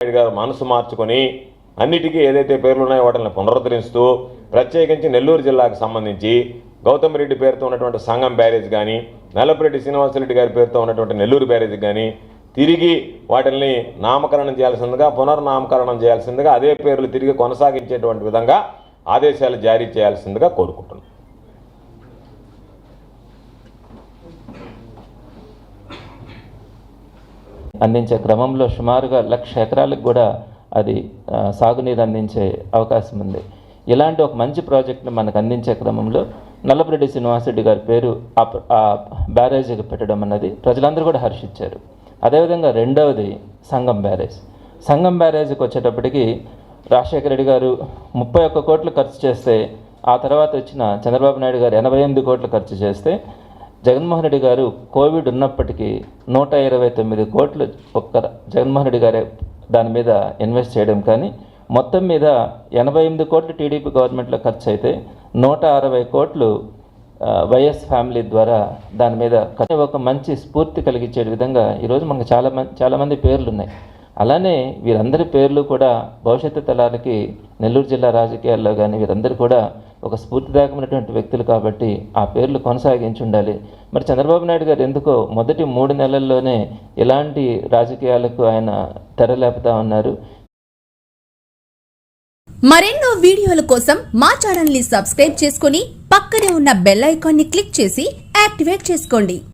నాయుడు గారు మనసు మార్చుకొని అన్నిటికీ ఏదైతే పేర్లు ఉన్నాయో వాటిని పునరుద్ధరిస్తూ ప్రత్యేకించి నెల్లూరు జిల్లాకు సంబంధించి గౌతమ్ రెడ్డి పేరుతో ఉన్నటువంటి సంగం బ్యారేజ్ కానీ నల్లపురెడ్డి శ్రీనివాసరెడ్డి గారి పేరుతో ఉన్నటువంటి నెల్లూరు బ్యారేజ్ కానీ తిరిగి వాటిని నామకరణం చేయాల్సిందిగా పునర్నామకరణం చేయాల్సిందిగా అదే పేర్లు తిరిగి కొనసాగించేటువంటి విధంగా ఆదేశాలు జారీ చేయాల్సిందిగా కోరుకుంటున్నాను అందించే క్రమంలో సుమారుగా లక్ష ఎకరాలకు కూడా అది సాగునీరు అందించే అవకాశం ఉంది. ఇలాంటి ఒక మంచి ప్రాజెక్ట్ని మనకు అందించే క్రమంలో నల్లపురెడ్డి శ్రీనివాసరెడ్డి గారి పేరు ఆ ఆ బ్యారేజీకి పెట్టడం అన్నది ప్రజలందరూ కూడా హర్షించారు. అదేవిధంగా రెండవది సంగం బ్యారేజ్. సంగం బ్యారేజీకి వచ్చేటప్పటికి రాజశేఖర రెడ్డి గారు ముప్పై ఒక్క కోట్లు ఖర్చు చేస్తే ఆ తర్వాత వచ్చిన చంద్రబాబు నాయుడు గారు ఎనభై ఎనిమిది కోట్లు ఖర్చు చేస్తే జగన్మోహన్ రెడ్డి గారు కోవిడ్ ఉన్నప్పటికీ నూట ఇరవై తొమ్మిది కోట్లు ఒక్క జగన్మోహన్ రెడ్డి గారే దాని మీద ఇన్వెస్ట్ చేయడం కానీ మొత్తం మీద ఎనభై ఎనిమిది కోట్లు టీడీపీ గవర్నమెంట్లో ఖర్చు అయితే నూట అరవై కోట్లు వైఎస్ ఫ్యామిలీ ద్వారా దాని మీద ఖర్చు ఒక మంచి స్ఫూర్తి కలిగించే విధంగా ఈరోజు మనకు చాలా మంది చాలామంది పేర్లు ఉన్నాయి అలానే వీరందరి పేర్లు కూడా భవిష్యత్తు తరాలకి నెల్లూరు జిల్లా రాజకీయాల్లో కానీ వీరందరూ కూడా ఒక స్ఫూర్తిదాయకమైనటువంటి వ్యక్తులు కాబట్టి ఆ పేర్లు కొనసాగించి ఉండాలి. మరి చంద్రబాబు నాయుడు గారు ఎందుకో మొదటి మూడు నెలల్లోనే ఇలాంటి రాజకీయాలకు ఆయన తెరలేపుతా ఉన్నారు. మరెన్నో వీడియోల కోసం మా ఛానల్ని సబ్స్క్రైబ్ చేసుకుని పక్కనే ఉన్న బెల్ ఐకాన్ని క్లిక్ చేసి యాక్టివేట్ చేసుకోండి.